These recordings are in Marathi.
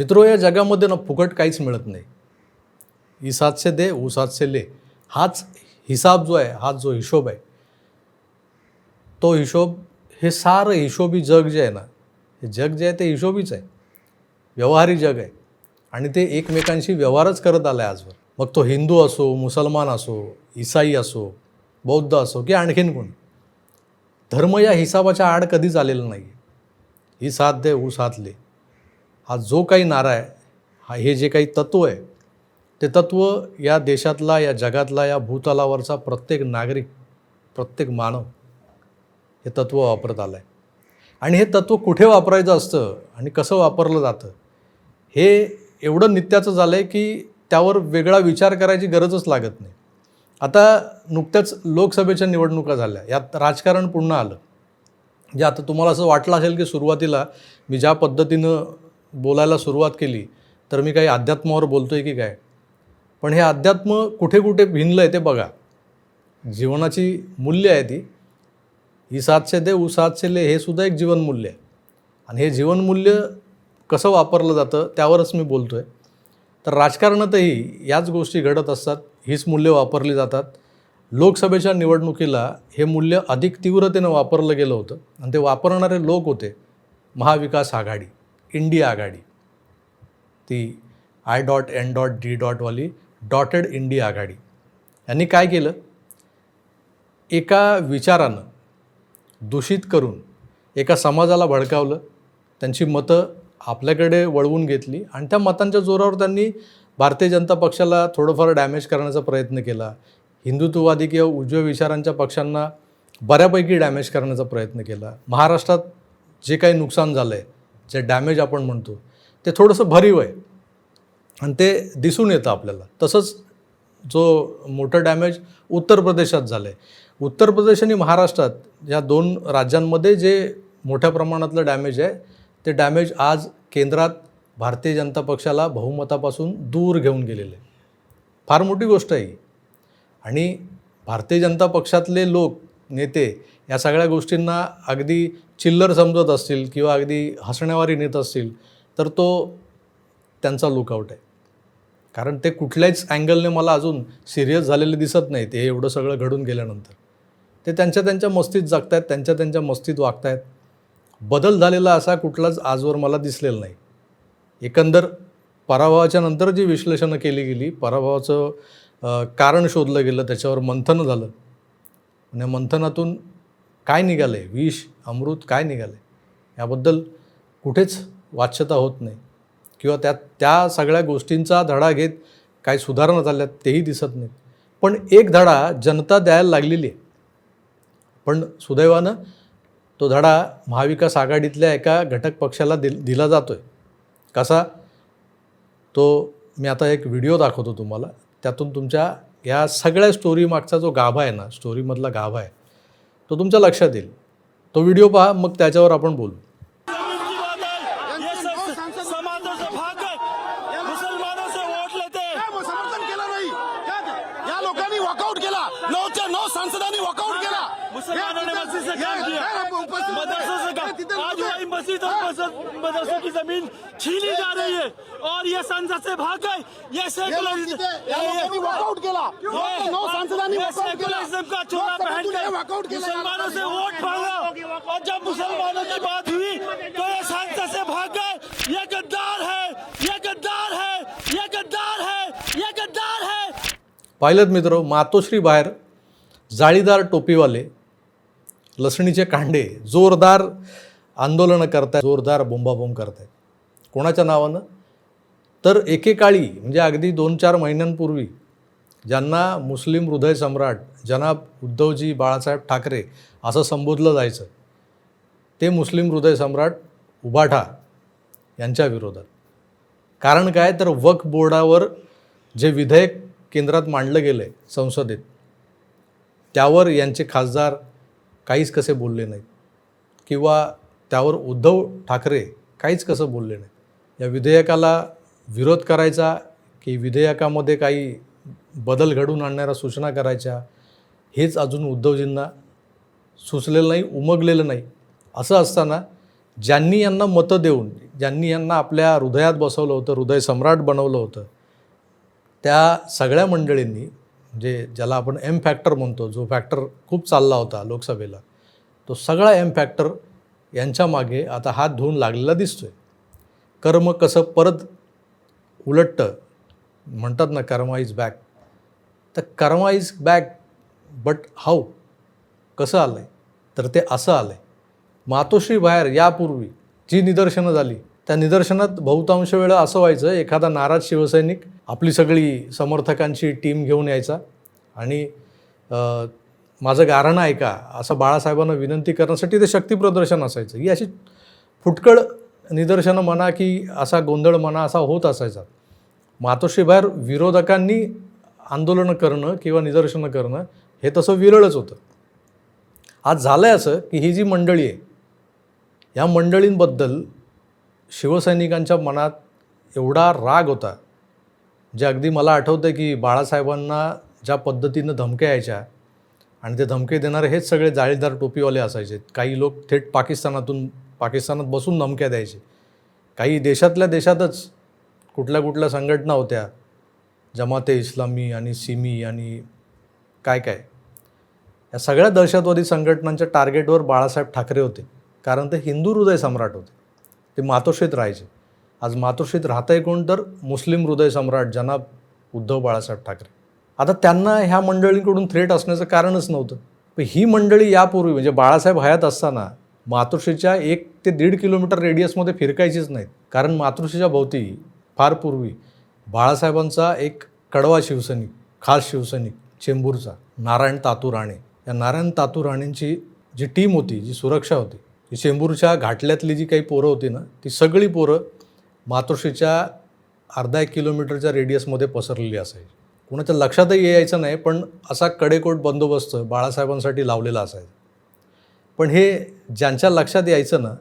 मित्रो या जगामध्ये ना फुकट काहीच मिळत नाही. ई सातशे दे ऊ सातशे ले. हाच हिसाब जो आहे हा जो हिशोब आहे तो हिशोब हे सारं हिशोबी जग जे आहे ना हे जग जे आहे ते हिशोबीच आहे. व्यवहारी जग आहे. आणि ते एकमेकांशी व्यवहारच करत आलं आहे आजवर. मग तो हिंदू असो मुसलमान असो इसाई असो बौद्ध असो की आणखीन कोणी? धर्म या हिसाबाच्या आड कधीच आलेला नाही ही साथ दे ऊ साथ ले. हा जो काही नारा आहे हा हे जे काही तत्त्व आहे ते तत्त्व या देशातला या जगातला या भूतलावरचा प्रत्येक नागरिक प्रत्येक मानव हे तत्त्व वापरत आलं आहे आणि हे तत्त्व कुठे वापरायचं असतं आणि कसं वापरलं जातं हे एवढं नित्याचं झालं आहे की त्यावर वेगळा विचार करायची गरजच लागत नाही. आता नुकत्याच लोकसभेच्या निवडणुका झाल्या यात राजकारण पुन्हा आलं. म्हणजे आता तुम्हाला असं वाटलं असेल की सुरुवातीला मी ज्या पद्धतीनं बोलायला सुरुवात केली तर मी काही अध्यात्मावर बोलतो आहे की काय? पण हे अध्यात्म कुठे कुठे भिनलं आहे ते बघा. जीवनाची मूल्य आहे ती. ही सातशे दे ऊ सातशे ले हे सुद्धा एक जीवनमूल्य आहे. आणि हे जीवनमूल्य कसं वापरलं जातं त्यावरच मी बोलतो आहे तर राजकारणातही याच गोष्टी घडत असतात हीच मूल्य वापरली जातात. लोकसभेच्या निवडणुकीला हे मूल्य अधिक तीव्रतेनं वापरलं गेलं होतं. आणि ते वापरणारे लोक होते महाविकास आघाडी. इंडिया आघाडी. ती I dot N dot D डॉटवाली dotted India आघाडी. यांनी काय केलं? एका विचारानं दूषित करून एका समाजाला भडकावलं. त्यांची मतं आपल्याकडे वळवून घेतली आणि त्या मतांच्या जोरावर त्यांनी भारतीय जनता पक्षाला थोडंफार डॅमेज करण्याचा प्रयत्न केला. हिंदुत्ववादी किंवा उजव्या विचारांच्या पक्षांना बऱ्यापैकी डॅमेज करण्याचा प्रयत्न केला. महाराष्ट्रात जे काही नुकसान झालं आहे जे डॅमेज आपण म्हणतो ते थोडंसं भरीव आहे. आणि ते दिसून येतं आपल्याला. तसंच जो मोठं डॅमेज उत्तर प्रदेशात झालं आहे उत्तर प्रदेश आणि महाराष्ट्रात या दोन राज्यांमध्ये जे मोठ्या प्रमाणातलं डॅमेज आहे ते डॅमेज आज केंद्रात भारतीय जनता पक्षाला बहुमतापासून दूर घेऊन गेलेलं आहे. फार मोठी गोष्ट आहे आणि भारतीय जनता पक्षातले लोक नेते या सगळ्या गोष्टींना अगदी चिल्लर समजत असतील किंवा अगदी हसण्यावारी नेत असतील तर तो त्यांचा लुकआउट आहे. कारण ते कुठल्याच अँगलने मला अजून सिरियस झालेले दिसत नाही ते एवढं सगळं घडून गेल्यानंतर. ते त्यांच्या त्यांच्या मस्तीत जगतायत त्यांच्या त्यांच्या मस्तीत वागतायत. बदल झालेला असा कुठलाच आजवर मला दिसलेला नाही. एकंदर पराभवाच्या नंतर जी विश्लेषणं केली गेली पराभवाचं कारण शोधलं गेलं त्याच्यावर मंथन झालं. आणि मंथनातून काय निघालं आहे विष अमृत काय निघालं आहे याबद्दल कुठेच वाच्यता होत नाही. किंवा त्या त्या सगळ्या गोष्टींचा धडा घेत काय सुधारणा झाल्यात तेही दिसत नाहीत. पण एक धडा जनता द्यायला लागलेली आहे. पण सुदैवानं तो धडा महाविकास आघाडीतल्या एका घटक पक्षाला दिल दिला जातो आहे कसा? तो मी आता एक व्हिडिओ दाखवतो तुम्हाला. त्यातून तुमच्या या सगळ्या स्टोरी मागचा जो गाभा आहे ना स्टोरीमधला गाभा आहे तो तुमच्या लक्षात येईल. तो व्हिडिओ पहा मग त्याच्यावर आपण बोलू. सांसदांनी वॉकआउट केला. मस्जिद और मदर- मदरसों की जमीन छीनी जा रही है। और ये संसद से भाग गए। ये सेकुलरिज्म का चोला पहन कर मुसलमानों से वोट मांगा। और जब मुसलमानों की बात हुई तो ये संसद से भाग गए। ये गद्दार है। ये गद्दार है। ये गद्दार है। ये गद्दार है। पाहिलं मित्र मातोश्री बाहेर जाळीदार टोपीवाले लसणीचे कांडे जोरदार आंदोलनं करतायत जोरदार बोंबाबोंब करतायत. कोणाच्या नावानं? तर एकेकाळी म्हणजे अगदी दोन चार महिन्यांपूर्वी ज्यांना मुस्लिम हृदय सम्राट जनाब उद्धवजी बाळासाहेब ठाकरे असं संबोधलं जायचं ते मुस्लिम हृदय सम्राट उबाठा यांच्या विरोधात. कारण काय? तर वक्फ बोर्डावर जे विधेयक केंद्रात मांडलं गेलं आहे संसदेत त्यावर यांचे खासदार काहीच कसे बोलले नाहीत. किंवा त्यावर उद्धव ठाकरे काहीच कसं बोलले नाही या विधेयकाला विरोध करायचा की विधेयकामध्ये काही बदल घडवून आणणाऱ्या सूचना करायच्या हेच अजून उद्धवजींना सुचलेलं नाही उमगलेलं नाही. असं असताना ज्यांनी यांना मतं देऊन ज्यांनी यांना आपल्या हृदयात बसवलं होतं हृदय सम्राट बनवलं होतं त्या सगळ्या मंडळींनी म्हणजे ज्याला आपण एम फॅक्टर म्हणतो जो फॅक्टर खूप चालला होता लोकसभेला तो सगळा एम फॅक्टर यांच्या मागे आता हात धुवून लागलेला दिसतो आहे कर्म कसं परत उलटतं म्हणतात ना कर्मा इज बॅक तर karma is back but how कसं आलं आहे तर ते असं आलं आहे मातोश्री बाहेर यापूर्वी जी निदर्शनं झाली त्या निदर्शनात बहुतांश वेळा असं व्हायचं एखादा नाराज शिवसैनिक आपली सगळी समर्थकांची टीम घेऊन यायचा आणि माझं गारणं ऐका असं बाळासाहेबांना विनंती करण्यासाठी ते शक्तीप्रदर्शन असायचं. ही अशी फुटकळ निदर्शनं म्हणा की असा गोंधळ म्हणा असा होत असायचा. मातोश्रीबाहेर विरोधकांनी आंदोलनं करणं किंवा निदर्शनं करणं हे तसं विरळच होतं. आज झालं आहे असं की ही जी मंडळी आहे या मंडळींबद्दल शिवसैनिकांच्या मनात एवढा राग होता जे अगदी मला आठवतं की बाळासाहेबांना ज्या पद्धतीनं धमक्या यायच्या आणि ते धमके देणारे हेच सगळे जाळीदार टोपीवाले असायचे. काही लोक थेट पाकिस्तानातून पाकिस्तानात बसून धमक्या द्यायचे. काही देशातल्या देशातच कुठल्या कुठल्या संघटना होत्या जमाते इस्लामी आणि सिमी आणि काय काय या सगळ्या दहशतवादी संघटनांच्या टार्गेटवर बाळासाहेब ठाकरे होते. कारण ते हिंदू हृदय सम्राट होते. ते मातोश्रीत राहायचे. आज मातोश्रीत राहतंय कोण तर मुस्लिम हृदय सम्राट जनाब उद्धव बाळासाहेब ठाकरे. आता त्यांना ह्या मंडळींकडून थ्रेट असण्याचं कारणच नव्हतं. पण ही मंडळी यापूर्वी म्हणजे बाळासाहेब हयात असताना मातोश्रीच्या एक ते दीड किलोमीटर रेडियसमध्ये फिरकायचीच नाहीत. कारण मातोश्रीच्या भोवती फार पूर्वी बाळासाहेबांचा एक कडवा शिवसैनिक खास शिवसैनिक चेंबूरचा नारायण तातू राणे. या नारायण तातू राणेंची जी टीम होती जी सुरक्षा होती ती चेंबूरच्या घाटल्यातली जी काही पोरं होती ना ती सगळी पोरं मातोश्रीच्या अर्धा एक किलोमीटरच्या रेडियसमध्ये पसरलेली असायची. कुणाच्या लक्षातही यायचं नाही पण असा कडेकोट बंदोबस्त बाळासाहेबांसाठी लावलेला असायचा. पण हे ज्यांच्या लक्षात यायचं ना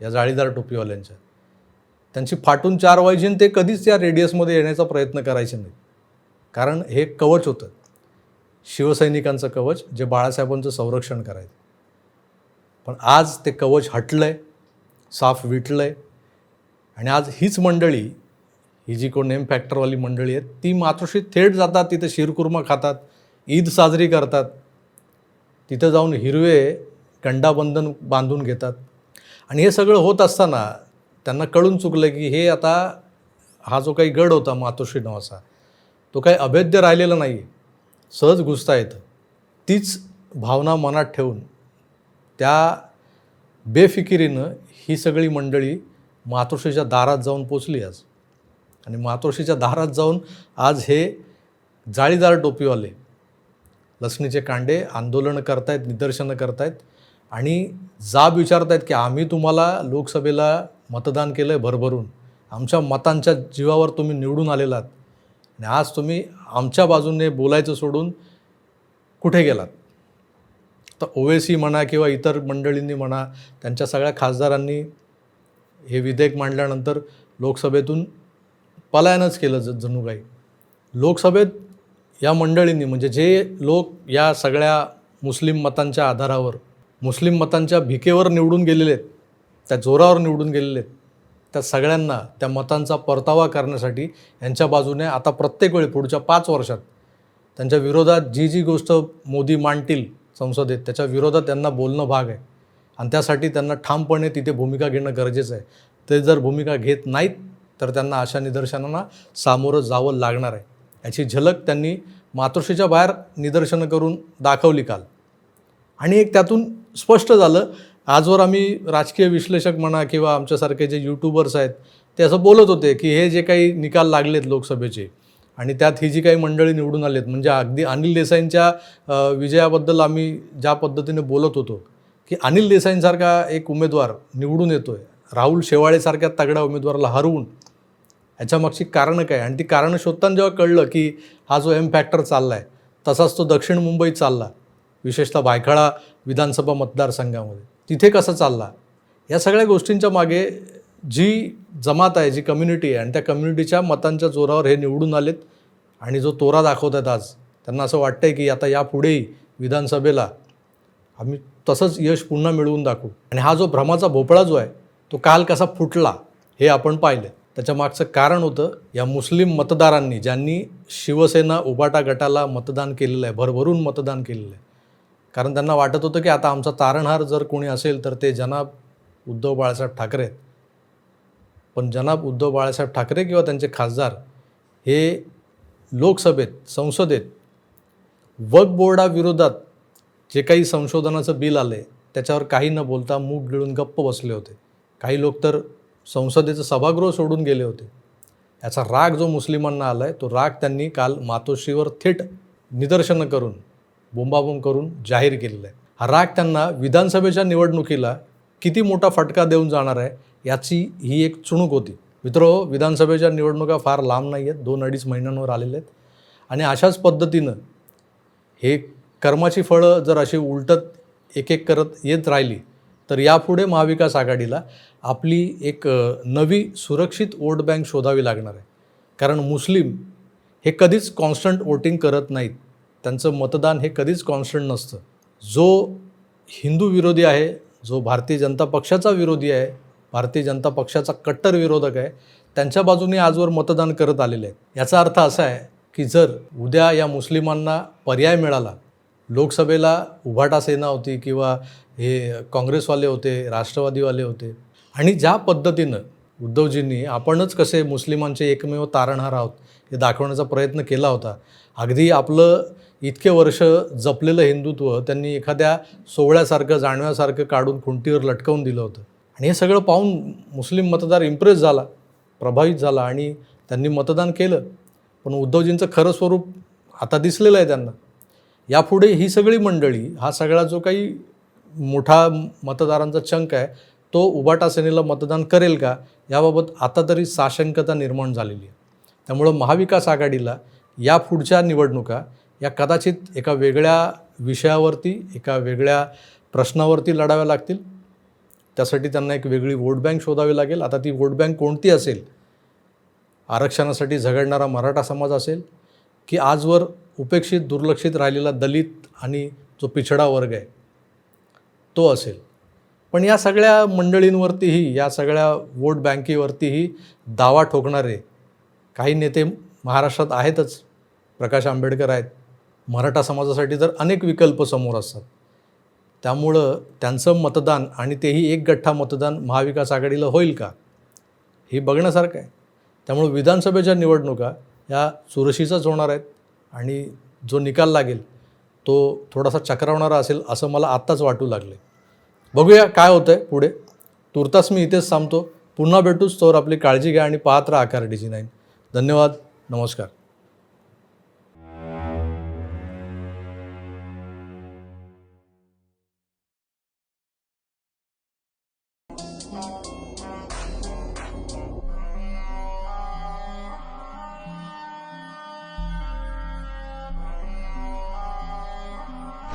या जाळीदार टोपीवाल्यांच्या त्यांची फाटून चार व्हायची आणि ते कधीच त्या रेडियसमध्ये येण्याचा प्रयत्न करायचे नाही कारण हे कवच होतं. शिवसैनिकांचं कवच जे बाळासाहेबांचं संरक्षण करायचं. पण आज ते कवच हटलं आहे साफ विटलं आहे आणि आज हीच मंडळी ही जी कोण नेम फॅक्टरवाली मंडळी आहेत ती मातोशी थेट जातात तिथं शिरकुर्मा खातात ईद साजरी करतात. तिथं जाऊन हिरवे गंडाबंधन बांधून घेतात. आणि हे सगळं होत असताना त्यांना कळून चुकलं की हे आता हा जो काही गड होता मातोश्री नावाचा तो काही अभेद्य राहिलेला नाही. आहे सहज घुसता येतं. तीच भावना मनात ठेवून त्या बेफिकिरीनं ही सगळी मंडळी मातोश्रीच्या दारात जाऊन पोचली आज. आणि मातोश्रीच्या दारात जाऊन आज हे जाळीदार टोपीवाले लसणीचे कांडे आंदोलनं करतायत निदर्शनं करतायत आणि जाब विचारतायत की आम्ही तुम्हाला लोकसभेला मतदान केलं आहे भरभरून. आमच्या मतांच्या जीवावर तुम्ही निवडून आलेलात आणि आज तुम्ही आमच्या बाजूने बोलायचं सोडून कुठे गेलात? तर ओवेसी म्हणा किंवा इतर मंडळींनी म्हणा त्यांच्या सगळ्या खासदारांनी हे विधेयक मांडल्यानंतर लोकसभेतून पलायनच केलं ज जणू काही लोकसभेत या मंडळींनी म्हणजे जे लोक या सगळ्या मुस्लिम मतांच्या आधारावर मुस्लिम मतांच्या भिकेवर निवडून गेलेले आहेत त्या जोरावर निवडून गेलेले आहेत त्या सगळ्यांना त्या मतांचा परतावा करण्यासाठी यांच्या बाजूने आता प्रत्येक वेळी पुढच्या पाच वर्षात त्यांच्या विरोधात जी जी गोष्ट मोदी मांडतील संसदेत त्याच्या विरोधात त्यांना बोलणं भाग आहे. आणि त्यासाठी त्यांना ठामपणे तिथे भूमिका घेणं गरजेचं आहे. ते जर भूमिका घेत नाहीत तर त्यांना अशा निदर्शनांना सामोरं जावं लागणार आहे. याची झलक त्यांनी मातोश्रीच्या बाहेर निदर्शनं करून दाखवली काल. आणि एक त्यातून स्पष्ट झालं आजवर आम्ही राजकीय विश्लेषक म्हणा किंवा आमच्यासारखे जे यूट्यूबर्स आहेत ते असं बोलत होते की हे जे काही निकाल लागलेत लोकसभेचे आणि त्यात ही जी काही मंडळी निवडून आलेत म्हणजे अगदी अनिल देसाईंच्या विजयाबद्दल आम्ही ज्या पद्धतीने बोलत होतो की अनिल देसाईंसारखा एक उमेदवार निवडून येतो आहे राहुल शेवाळेसारख्या तगड्या उमेदवाराला हरवून याच्यामागची कारणं काय? आणि ती कारणं शोधताना जेव्हा कळलं की हा जो एम फॅक्टर चालला आहे तसाच तो दक्षिण मुंबईत चालला विशेषतः भायखळा विधानसभा मतदारसंघामध्ये तिथे कसा चालला? या सगळ्या गोष्टींच्या मागे जी जमात आहे जी कम्युनिटी आहे आणि त्या कम्युनिटीच्या मतांच्या जोरावर हे निवडून आलेत आणि जो तोरा दाखवत आहेत आज त्यांना असं वाटतं आहे की आता यापुढेही विधानसभेला आम्ही तसंच यश पुन्हा मिळवून दाखवू. आणि हा जो भ्रमाचा भोपळा जो आहे तो काल कसा फुटला हे आपण पाहिलं त्याच्या मागचं कारण होतं या मुस्लिम मतदारांनी ज्यांनी शिवसेना उबाटा गटाला मतदान केलेलं आहे भरभरून मतदान केलेलं आहे. कारण त्यांना वाटत होतं की आता आमचा तारणहार जर कोणी असेल तर ते जनाब उद्धव बाळासाहेब ठाकरे आहेत. पण जनाब उद्धव बाळासाहेब ठाकरे किंवा त्यांचे खासदार हे लोकसभेत संसदेत वक बोर्डाविरोधात जे काही संशोधनाचं बिल आलं आहे त्याच्यावर काही न बोलता मूग गिळून गप्प बसले होते. काही लोक तर संसदेचं सभागृह सोडून गेले होते. याचा राग जो मुस्लिमांना आला आहे तो राग त्यांनी काल मातोश्रीवर थेट निदर्शनं करून बोंबाबोंब करून जाहीर केलेला आहे. हा राग त्यांना विधानसभेच्या निवडणुकीला किती मोठा फटका देऊन जाणार आहे याची ही एक चुणूक होती. मित्र विधानसभेच्या निवडणुका फार लांब नाही आहेत दोन अडीच महिन्यांवर आलेल्या आहेत. आणि अशाच पद्धतीनं हे कर्माची फळं जर अशी उलटत एक एक करत येत राहिली तर यापुढे महाविकास आघाडीला आपली एक नवी सुरक्षित वोट बँक शोधावी लागणार आहे. कारण मुस्लिम हे कधीच कॉन्स्टंट वोटिंग करत नाहीत. त्यांचं मतदान हे कधीच कॉन्स्टंट नसतं. जो हिंदू विरोधी आहे जो भारतीय जनता पक्षाचा विरोधी आहे भारतीय जनता पक्षाचा कट्टर विरोधक आहे त्यांच्या बाजूने आजवर मतदान करत आलेले आहेत. याचा अर्थ असा आहे की जर उद्या या मुस्लिमांना पर्याय मिळाला लोकसभेला उभाटा सेना होती किंवा हे काँग्रेसवाले होते राष्ट्रवादीवाले होते. आणि ज्या पद्धतीनं उद्धवजींनी आपणच कसे मुस्लिमांचे एकमेव तारणहार आहोत हे दाखवण्याचा प्रयत्न केला होता. अगदी आपलं इतके वर्ष जपलेलं हिंदुत्व त्यांनी एखाद्या सोहळ्यासारखं जाणव्यासारखं काढून खुंटीवर लटकवून दिलं होतं. आणि हे सगळं पाहून मुस्लिम मतदार इम्प्रेस झाला प्रभावित झाला आणि त्यांनी मतदान केलं. पण उद्धवजींचं खरं स्वरूप आता दिसलेलं आहे त्यांना. यापुढे ही सगळी मंडळी हा सगळा जो काही मोठा मतदारांचा चंक आहे तो उबाटा सेनेला मतदान करेल का? याबाबत आता तरी साशंकता निर्माण झालेली आहे. त्यामुळं महाविकास आघाडीला या पुढच्या निवडणुका या कदाचित एका वेगळ्या विषयावरती एका वेगळ्या प्रश्नावरती लढाव्या लागतील. त्यासाठी त्यांना एक वेगळी वोट बँक शोधावी लागेल. आता ती वोट बँक कोणती असेल? आरक्षणासाठी झगडणारा मराठा समाज असेल की आजवर उपेक्षित दुर्लक्षित राहिलेला दलित आणि जो पिछडा वर्ग आहे तो असेल. पण या सगळ्या मंडळींवरतीही या सगळ्या वोट बँकेवरतीही दावा ठोकणारे काही नेते महाराष्ट्रात आहेतच. प्रकाश आंबेडकर आहेत. मराठा समाजासाठी तर अनेक विकल्प समोर असतात. त्यामुळं त्यांचं मतदान आणि तेही एक गठ्ठा मतदान महाविकास आघाडीला होईल का हे बघण्यासारखं आहे. त्यामुळे विधानसभेच्या निवडणुका या चुरशीचाच होणार आहेत आणि जो निकाल लागेल तो थोडासा चक्रावणारा असेल असं मला आत्ताच वाटू लागले बघूया काय होतं आहे पुढे. तुर्तास मी इथेच थांबतो. पुन्हा भेटूच तोवर आपली काळजी घ्या आणि पाहत राहा आकार डिझी नाईन. धन्यवाद. नमस्कार.